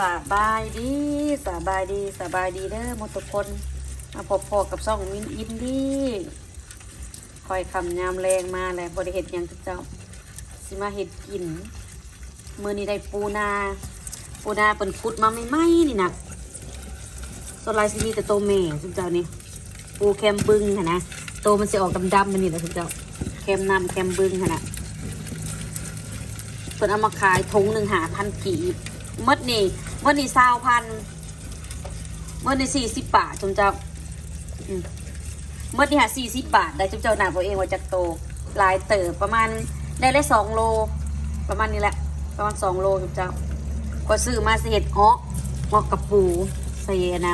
สบายดีสบายดีสบายดีเด้อมทุกคนมาพบพอกับซ่องมินอินดี้คอยคำยามแรงมาแล้วบริเหตุยังทุกเจ้าสิมาเห็ดกินมือนี้ได้ปูนา ปูนาเป็นขุดมาไม่ไหมนี่นะส่วนลายสิมีแต่โตวแม่ทุกเจ้านี่ปูแคมบึงค่ะนะโตมันจะออกดำๆมันนี่แหละทุกเจ้าแคมนำแคมบึงค่ะนะเพิ่นเอามาขายทงหนึ่งหาพันกีบ มื่อนี่เมื่อนี่สาวพันเมื่อนี่สี่สิบบาทจุมเจ้ามเมื่อนี่หาสี่สิบบาท ได้จุมเจ้าหนาตัวเองว่าจากโตหลายเติบประมาณได้ได้สองโล ประมาณนี้แหละ ประมาณสองโลจุมเจ้าก็ซื้อมาเศษอ้อเงอกกระปูใส่น้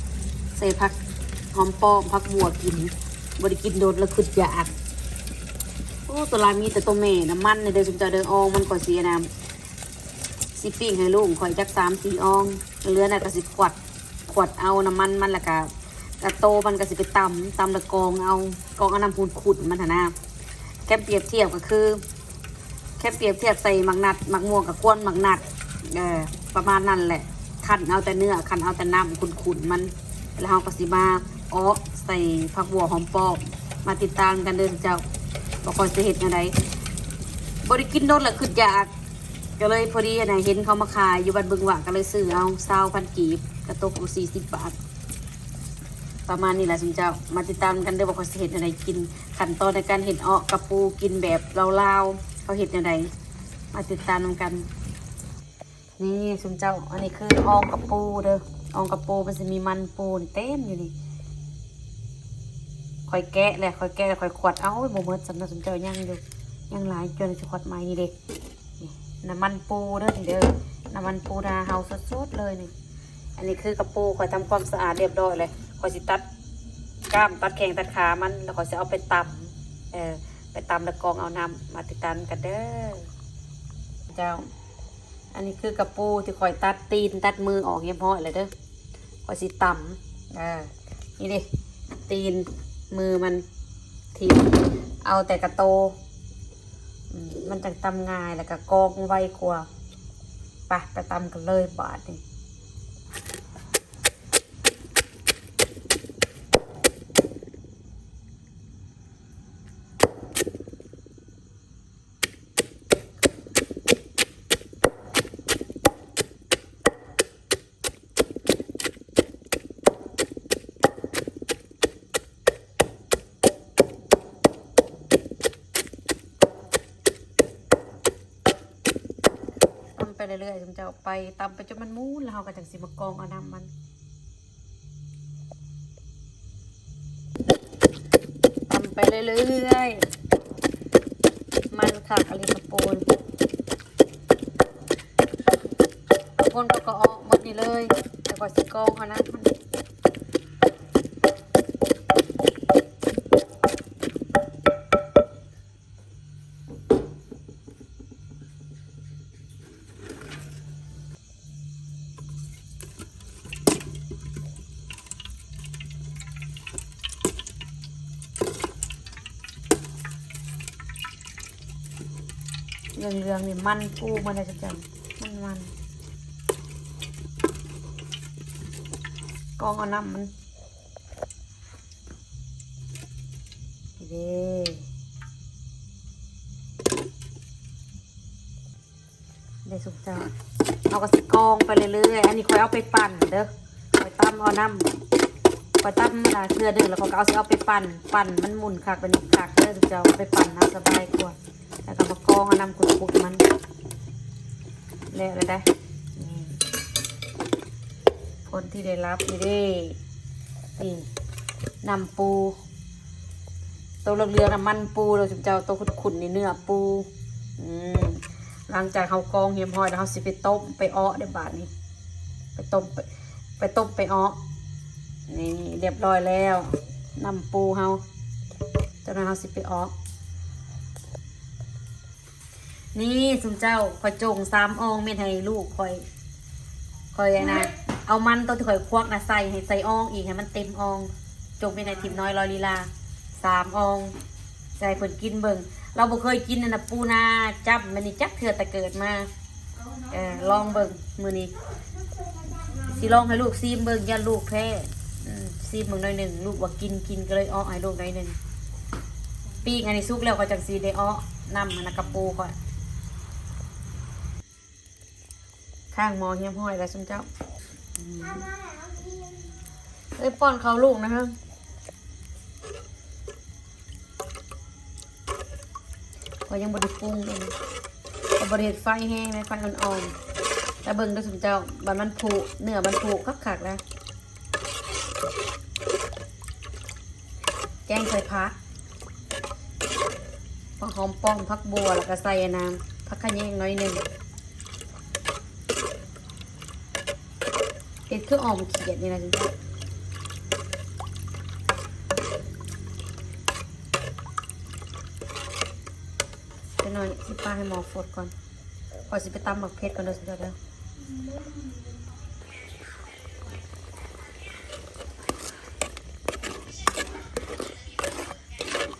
ำใส่ผักหอมปอมผักบัวกินบริกินโดนแล้วขึ้นอยากโอ้ตัวลายมีแต่ตัวแม่น้ำมันในเดือนสุดจะเดินอองมันก่อนสียน้ำ สิปิ้งให้ลูกข่อยจักสามสี่อองเหลือน่ะก็สิขวดขวดเอาน้ำมันมันละกะกะโตมันก็สิไปตำตำละกองเอากองเอาน้ำพูนขุดมันหนนะแค่เปรียบเทียบก็คือ แค่เปรียบเทียบใส่หมักนัดหมักม่วงกับกวนหมักนัดเออประมาณนั้นแหละขันเอาแต่เนื้อขันเอาแต่น้ำขุนๆมันแล้วเราก็สิมาอ้อใส่ผักบัวหอมปอกมาติดตามกันเดินเจ้าบอกคอยจะเห็ดอะไรบริกินโดนแหละคืออยาก ก็เลยพอดีนะเห็นเขามาขายอยู่บ้านบึงหวะก็เลยซื้อเอาเศร้าพันกีบกระตกสี่สิบบาท ประมาณนี้แหละสินเจ้ามาติดตามกันเด้อบอกคอยจะเห็ดอะไรกินขั้นตอนในการเห็ดเอาะกระปูกินแบบลาวๆเขาเห็ดอะไรมาติดตามกัน นี่สินเจ้า อันนี้คืออองกระปูเด้ออองกระปูมันจะมีมันปูนเต็มอยู่นี่คอยแกะแหละคอยแกะคอยขวดเอาโอ้ยโมเมิดสำนักสมเจ้ายังอยู่ยังหลายจนจะขวดใหม่นี่เด็ก น้ำมันปูเด้อนี่เด้อน้ำมันปูนาเฮาสดๆเลยนี่ อันนี้คือกระปูคอยทำความสะอาดเรียบร้อยเลยคอยสิตัดกล้ามตัดแข้งตัดขามันแล้วคอยจะเอาไปตำเออไปตำแล้วกองเอาน้ำมาติดตามกันเด้อเจ้า อันนี้คือกระปูที่คอยตัดตีนตัดมือออกเยี่ยมห้อยเลยเด้อคอยสิตำอ่านี่ดิตีนมือมันทีเอาแต่กระโต มันจะตำง่ายแล้วก็กองไวกว่าไปไปตำกันเลยบาทนี่ ไปเรื่อยๆจนจะไปตำไปจนมันมูนแล้วเราก็จังสิมากองเอาน้ำมันตำไปเรื่อยๆมันค่ะอะลิมะปูนคนก็ก็ออกหมดนี่เลยแต่ก็สิกองเอาน้ำมัน เรื่องเรื่องๆนี่มันปูมันอะไรจังมันมันกองเอาน้ำมันเด้เด้สุกจ้าเอากระสิกองไปเรื่อยๆอันนี้คอยเอาไปปั่นเด้อคอยตั้มเอาน้ำคอยตั้มอ่าเกลือเดือดแล้วก็เอาสิเอาไปปั่น ปั่นมันหมุนคักเป็นคักเด้อสุกจ้าเอาไปปั่นเอาสบายกว่า แล้วก็มากองนำกุดมันแล้วเลยได้นี่ผลที่ได้รับนี่เด้นี่นำปูตัวเรือๆน้ำมันปูเราจะเจ้าตัวขุนๆนี่เนื้อปูอืมหลังจากเขากองเหียมหอยแล้วเขาสิไปต้มไปอ้อเดี๋ยวบาทนี้ ไปต้มไปไปต้มไปอ้อนี่เรียบร้อยแล้วนำปูเขาจาหน้าเขาสิไปอ้อ นี่สุมเจ้าคอยจงสามอองเม็ดให้ลูกคอยคอยอะนะเอามันตัวที่คอยควักนะใส่ให้ใส่อองอีกให้มันเต็มออง จงเป็นให้ทิมน้อยลอยลีลาสามอองใส่เพิ่นกินเบิ่งเราบ่เคยกินนะนะปูนาจับมันนี่จับเถื่อแต่เกิดมาเออลองเบิ่งมือนี้สิลองให้ลูกซีมเบิ่งยันลูกแพ้อืมซีมเบิ่งหน่อยหนึ่งลูกว่ากินกินก็เลยอ้อให้ลูกหน่อยหนึ่งปีกอันนี้ซุกแล้วก็จังซีได้อ้อนำมันนะกระปูก่อน ข้างมอเฮียมห้อยแล้วซุมเจ้าเอ้ยป้อนเขาลูกนะฮะก็ยังบดิปรุงเลยก็บริเฮ็ดไฟแห้งเลยไฟอ่อนๆแต่เบิ่งด้วยซุมเจ้าบันมันผุเนื้อมันผุคักๆแล้วแกงใส่พักผักหอมป้อมผักบัวแล้วก็ใส่น้ำผักขะแยงน้อยหนึ่ง เอ็ดคือออมเขียดนี่นะจ๊ะจะหน่อยสิป้าให้หมอฝดก่อนก่อนสิไปตำหมักเพชรก่อนเด้อสิเด้อเด้อ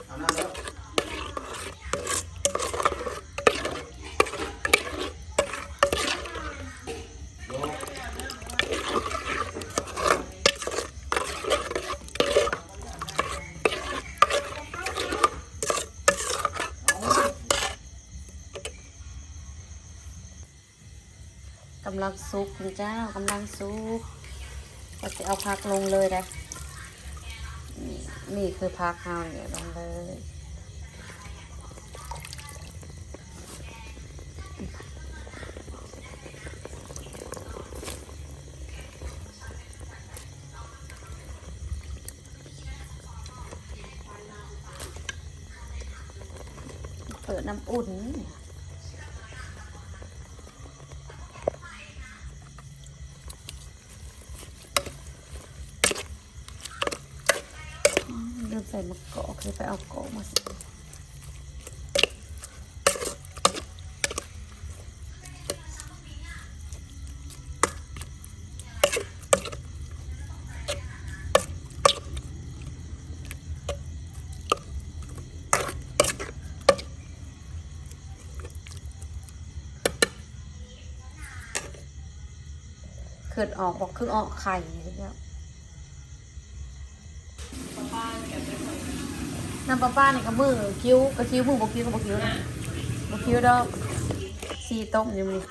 เอาหน้าแล้ว กำลังซุกคุณเจ้ากำลังซุกก็จะเอาพักลงเลยนะนี่คือพักเฮาเนี่ยลงเลยเปิดน้ำอุ่น เลยไปเอากอกมาสิเกิดออกบอกคือออกไข่แล้ว น้ำปลาป้านี่ยก็มือคิ้วก็คิ้วมือบ่คิ้วก็บ่คิ้วนะบ่คิ้วดอกสีต้มอยู่นี่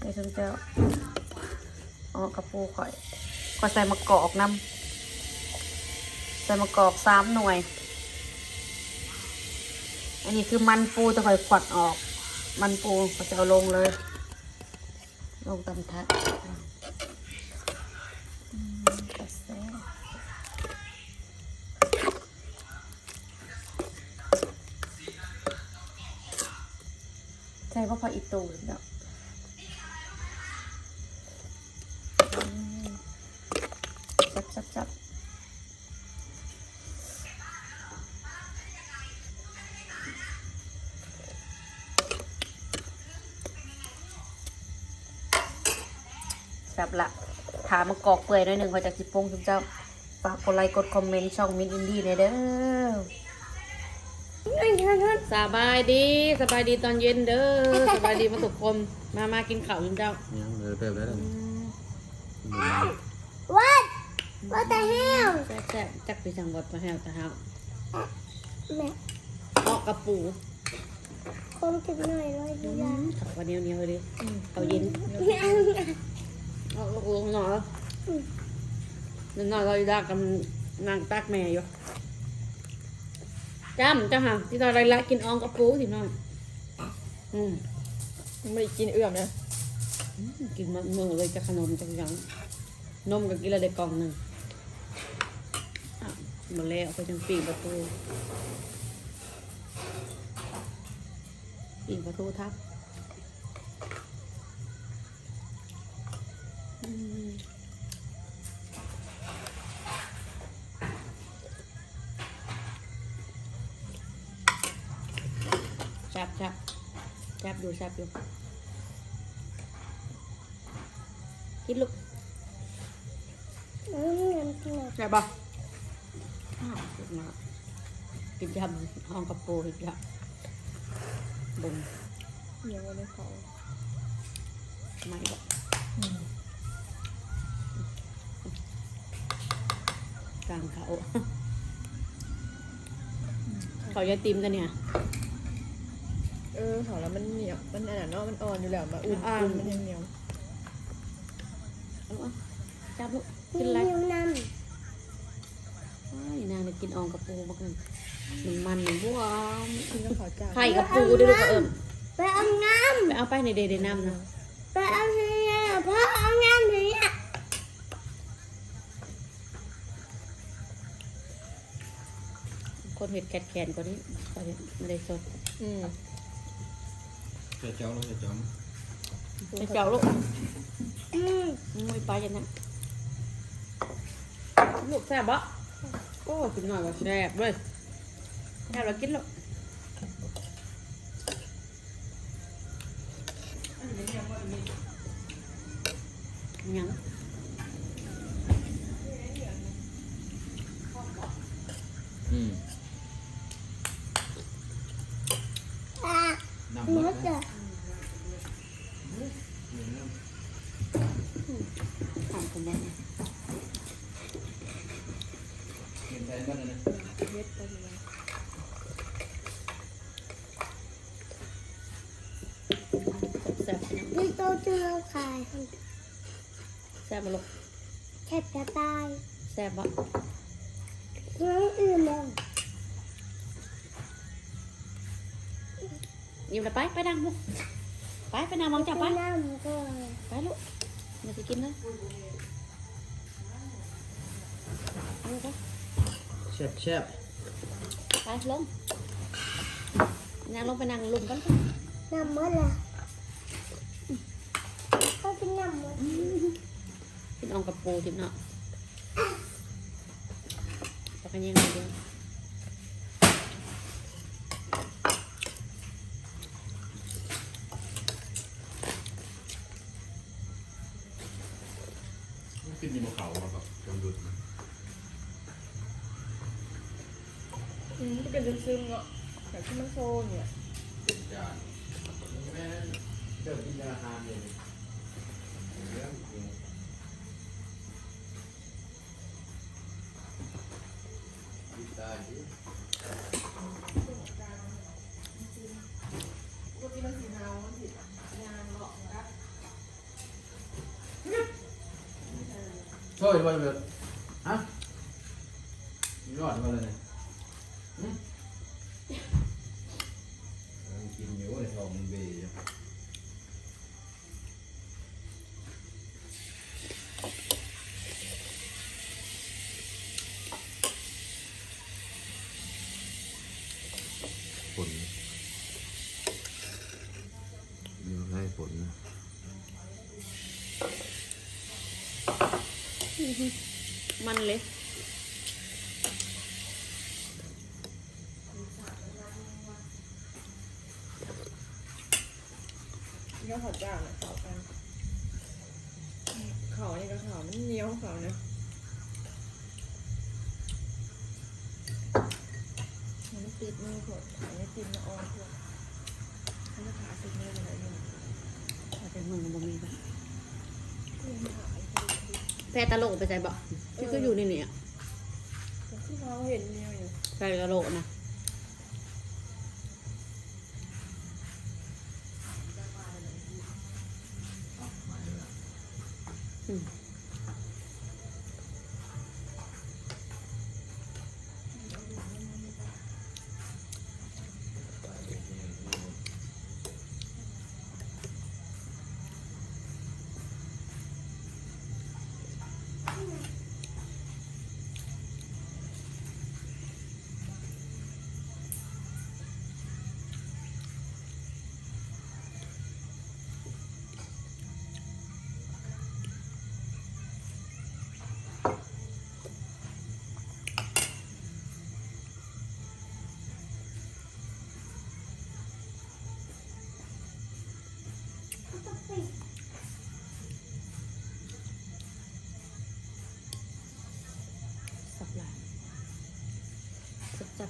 ไอ้ชมเจ้าอ๋อกระปูข่อยก็ใส่มะกอกน้ำใส่มะกอกสามหน่วย อันนี้คือมันปูจะค่อยขวัดออก มันปูก็จะเอาลงเลย ลงตำทัด กาแฟใช่ว่าพออีตูนเนาะอืมจับจับจับจับละถามมากอกเปื่อยหน่อยหนึ่งพอจากสิปงทุกเจ้า ฝากกดไลค์กดคอมเมนต์ช่องมินอินดี้เลยเด้อ สบายดีสบายดีตอนเย็นเด้อสบายดีมาทุกคนมามากินข้าวทุกเจ้ายังเลยเติมได้แล้ว What? What the hell? แซ่บแซ่บจักไปสั่งบดมาแห้วตะเฮาแม่ออกกระปูคงถึงหน่อยร้อยดีละขับวันเหนียวเหนียวๆเลยเอาเย็นเอาลงหน่อยนึงหน่อยเราได้กำนางตักแม่อยู่ จำจ้าค่ะที่เราไรละกินอองกระปูสิหน่อยอืมไม่กินเอื่อมนะกินมันมือเลยจะขนมจังยังนมก็กินแล้วได้กล่องหนึ่งอะหมดแล้วไปจังปีกประตูปีกประตูทับอืม ซ่บแซ่บแซ่บอยู่แซ่บอยู่กินลูกอืมจริงเหรอใช่ปะอ้าวสุดมากกินยำห้องกระโปรงอีกแล้วบนเหนียวเลยเขาไม่บอกกลางเขาเขาจะติมกันเนี่ย เออเขาแล้วมันเหนียว มันอันนั้นเนาะมันอ่อนอยู่แล้วมาอุ่นอ่อน อุ่นมันยังเหนียวเอาเอาจับลูกมีกินอะไรนิ้วนอ้ายนางเนี่ยกินอองกับปูมากเลยมันมันมันบวมกินกับข้าวจ้าไข่กับปูด้วยลูกเอิมำไปเอาน้ไปเอาไปในเดย์เดย์น้ำนะำไปเอาเฮียพ่อเอาน้ำทีนี้คนเห็ดแคดแขนกว่านี้เขาเห็ดไม่ได้สดอืม ใส่เจ้าลูกใส่เจ้าไปเจ้าลูกอืมไม่ไปยังนะลูกแซ่บปะโอ้กินหน่อยก็แซ่บเลยแซ่บแล้วกินลูกยัง อืม อะ น้ำหนูเบิดจะทำกันได้ไหมเห็นแทนบ้านนะเม็ดไปเลยแซ่บๆนะพี่โตจะเราขายแซ่บปะลูกแคบจะตายแซ่บปะน้องอื่น ยิ้มเลยไปไปนั่งลูกไปไปนั่งมองจับไปน้ำก่อนไปลูกมาสิกินเลยเอาลูกไปแซ่บแซ่บไปลงนั่งลงไปนั่งลุมกันน้ำมดละก็เป็นน้ำมดกินอองกับปูทิพเนาะปากกันยังไงเดียว ขึ้นอยู่บนเขาอะครับจำดุดอืมเป็นซึมๆเนาะแบบที่มันโซนเนี่ยจานแม่เจ้ากินาหารเลยเรื่องจริงกินได้ดิเฮ้ย ไปเล มันเลยกินกับข้าวจ้าเนี่ยเขากันเขานี่กับเขามันเหนียวเขาเนี่ยมันติดมือขดขาเนี่ยติดมาอ่อนพวกมันจะขาติดมืออะไรเนี่ยถ้าเป็นมึงก็บ่มีแบบมันขาอีกที แพรตะโลกไปใส่บ่ที่ก็อยู่ในนี่อะแต่ที่เขาเห็นเนี่ยอยู่แพรตะโลกนะอืม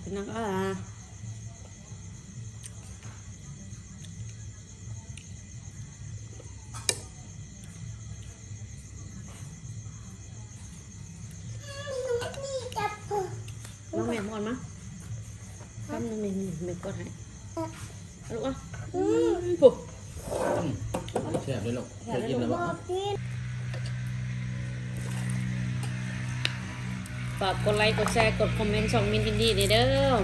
Pinakala. Nó mềm ngon má. Không nên mình mình con hãy. Đúng không? Ừ. Phục. Ừ. Thế là đấy lộc. Thế là đấy lộc. ฝากกดไลค์กดแชร์กดคอมเมนต์ช่องมินทินดีเด้อ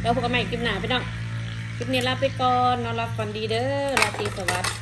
แล้วพบกันใหม่คลิปหน้าพี่น้องคลิปนี้ลาไปก่อนนอนรับฝันดีเด้อราตรีสวัสดิ์